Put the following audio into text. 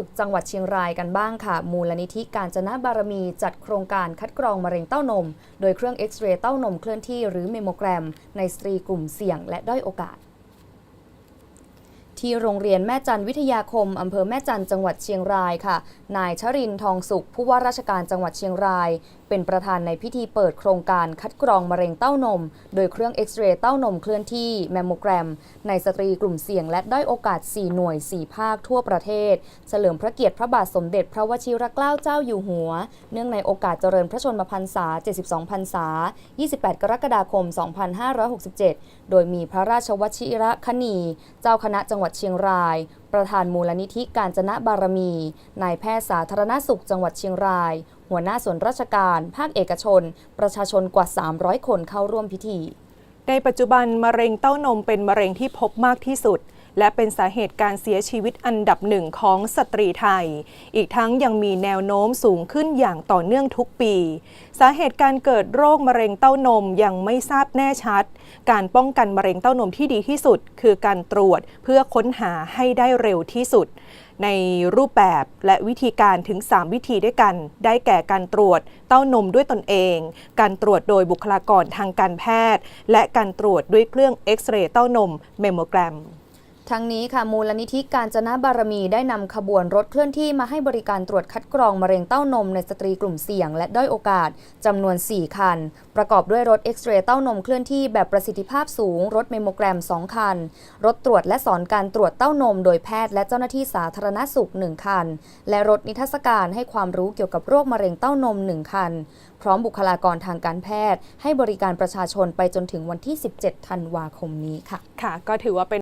สุขจังหวัดเชียงรายกันบ้างค่ะ มูลนิธิการจนะบารมีจัดโครงการคัดกรองมะเร็งเต้านม โดยเครื่องเอ็กซเรย์เต้านมเคลื่อนที่หรือเมโมแกรม ในสตรีกลุ่มเสี่ยงและด้อยโอกาส ที่โรงเรียนแม่จันวิทยาคมอำเภอแม่จันจังหวัดเชียงรายค่ะ นายชรินทองสุข ผู้ว่าราชการจังหวัดเชียงราย เป็นประธานในพิธีเปิดโครงการคัดกรองมะเร็งเต้านม โดยเครื่องเอ็กซเรย์เต้านมเคลื่อนที่แมมโมแกรม ในสตรีกลุ่มเสี่ยงและด้อยโอกาส 4 หน่วย 4 ภาคทั่วประเทศ เฉลิมพระเกียรติพระบาทสมเด็จพระวชิรเกล้าเจ้าอยู่หัว เนื่องในโอกาสเจริญพระชนมพรรษา 72 พรรษา 28 กรกฎาคม 2567 โดยมีพระราชวชิระคณี เจ้าคณะจังหวัดเชียงราย ประธานมูลนิธิการจนะบารมี นายแพทย์สาธารณสุขจังหวัดเชียงราย หัวหน้าส่วนราชการ ภาคเอกชน ประชาชนกว่า 300 คนเข้าร่วมพิธี ในปัจจุบันมะเร็งเต้านมเป็นมะเร็งที่พบมากที่สุด และเป็นสาเหตุการเสียชีวิตอันดับหนึ่งของสตรีไทย อีกทั้งยังมีแนวโน้มสูงขึ้นอย่างต่อเนื่องทุกปี สาเหตุการเกิดโรคมะเร็งเต้านมยังไม่ทราบแน่ชัด การป้องกันมะเร็งเต้านมที่ดีที่สุด คือการตรวจเพื่อค้นหาให้ได้เร็วที่สุด ในรูปแบบและวิธีการถึง 3 วิธีด้วยกัน ได้แก่การตรวจเต้านมด้วยตนเอง การตรวจโดยบุคลากรทางการแพทย์ และการตรวจด้วยเครื่องเอ็กซเรย์เต้านมเมมโมแกรม ทั้งนี้ค่ะมูลนิธิการจนะบารมีได้นำขบวนรถเคลื่อนที่มาให้บริการตรวจคัดกรองมะเร็งเต้านมในสตรีกลุ่มเสี่ยง และด้อยโอกาสจำนวน 4 คัน ประกอบด้วยรถเอ็กซเรย์เต้านมเคลื่อนที่แบบประสิทธิภาพสูง รถเมมโมแกรม 2 คัน รถตรวจและสอนการตรวจเต้านม โดยแพทย์และเจ้าหน้าที่สาธารณสุข 1 คัน และรถนิทรรศการให้ความรู้เกี่ยวกับโรคมะเร็งเต้านม 1 คัน พร้อมบุคลากรทางการแพทย์ ให้บริการประชาชนไปจนถึงวันที่ 17 ธันวาคมนี้ค่ะ ค่ะ ก็ถือว่าเป็น